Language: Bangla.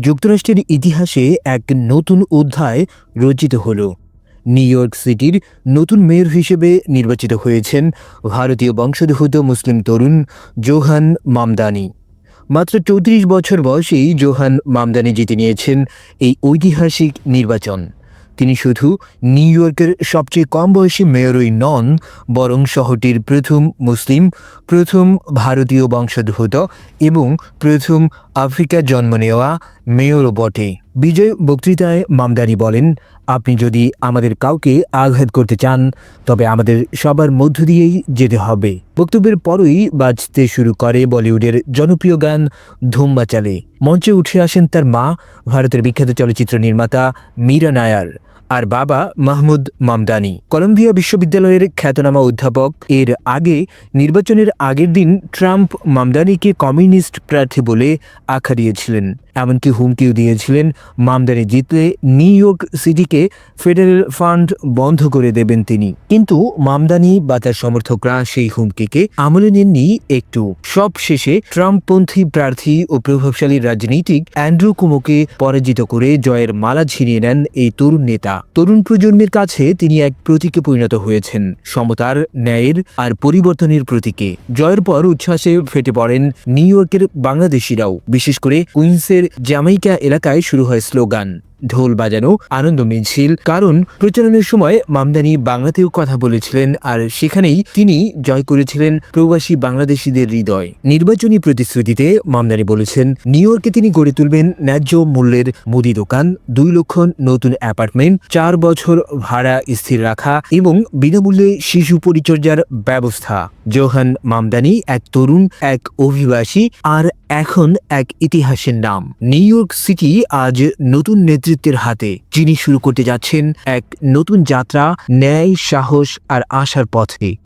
যুক্তরাষ্ট্রের ইতিহাসে এক নতুন অধ্যায় রচিত হল। নিউ ইয়র্ক সিটির নতুন মেয়র হিসেবে নির্বাচিত হয়েছেন ভারতীয় বংশোদ্ভূত মুসলিম তরুণ জোহান মামদানি। মাত্র চৌত্রিশ বছর বয়সেই জোহান মামদানি জিতে নিয়েছেন এই ঐতিহাসিক নির্বাচন। তিনি শুধু নিউ ইয়র্কের সবচেয়ে কম বয়সী মেয়রই নন, বরং শহরটির প্রথম মুসলিম, প্রথম ভারতীয় বংশোদ্ভূত এবং প্রথম আফ্রিকা জন্ম নেওয়া মেয়রও বটে। বিজয় বক্তৃতায় মামদানি বলেন, আপনি যদি আমাদের কাউকে আঘাত করতে চান, তবে আমাদের সবার মধ্য দিয়েই যেতে হবে। বক্তব্যের পরই বাজতে শুরু করে বলিউডের জনপ্রিয় গান ধুম্বা চালে মঞ্চে উঠে আসেন তার মা, ভারতের বিখ্যাত চলচ্চিত্র নির্মাতা মীরা নায়ার। আর বাবা মাহমুদ মামদানি। কলম্বিয়া বিশ্ববিদ্যালয়ের খ্যাতনামা অধ্যাপক। এর আগে নির্বাচনের আগের দিন ট্রাম্প মামদানিকে কমিউনিস্ট প্রার্থী বলে আখ্যা দিয়েছিলেন। এমনকি হুমকিও দিয়েছিলেন। মামদানি জিতলে নিউ ইয়র্ক সিটিকে ফেডারেল ফান্ড বন্ধ করে দেবেন তিনি। কিন্তু মামদানি বা তার সমর্থকরা সেই হুমকিকে আমলে নেননি একটু। সব শেষে ট্রাম্পপন্থী প্রার্থী ও প্রভাবশালী রাজনীতিক অ্যান্ড্রু কুমোকে পরাজিত করে জয়ের মালা ছিনিয়ে নেন এই তরুণ নেতা। তরুণ প্রজন্মের কাছে তিনি এক প্রতীকে পরিণত হয়েছেন। সমতার, ন্যায়ের আর পরিবর্তনের প্রতীকে। জয়ের পর উচ্ছ্বাসে ফেটে পড়েন নিউ ইয়র্কের বাংলাদেশিরাও। বিশেষ করে কুইন্সের জামাইকা এলাকায় শুরু হয় স্লোগান। ঢোল বাজানো, আনন্দ মিছিল, কারণ প্রচারণের সময় মামদানি বাংলাতেও কথা বলেছিলেন আর সেখানেই তিনি জয় করেছিলেন প্রবাসী বাংলাদেশিদের হৃদয়। নির্বাচনী প্রতিশ্রুতিতে মামদানি বলেছেন, নিউ ইয়র্কে তিনি গড়ে তুলবেন ন্যায্য মূল্যের মুদি দোকান, দুই লক্ষ নতুন অ্যাপার্টমেন্ট, চার বছর ভাড়া স্থির রাখা এবং বিনামূল্যে শিশু পরিচর্যার ব্যবস্থা। জোহান মামদানি, এক তরুণ, এক অভিবাসী, আর এখন এক ইতিহাসের নাম। নিউ ইয়র্ক সিটি আজ নতুন নেতৃত্বের হাতে। যিনি শুরু করতে যাচ্ছেন এক নতুন যাত্রা ন্যায় সাহস আর আশার পথে।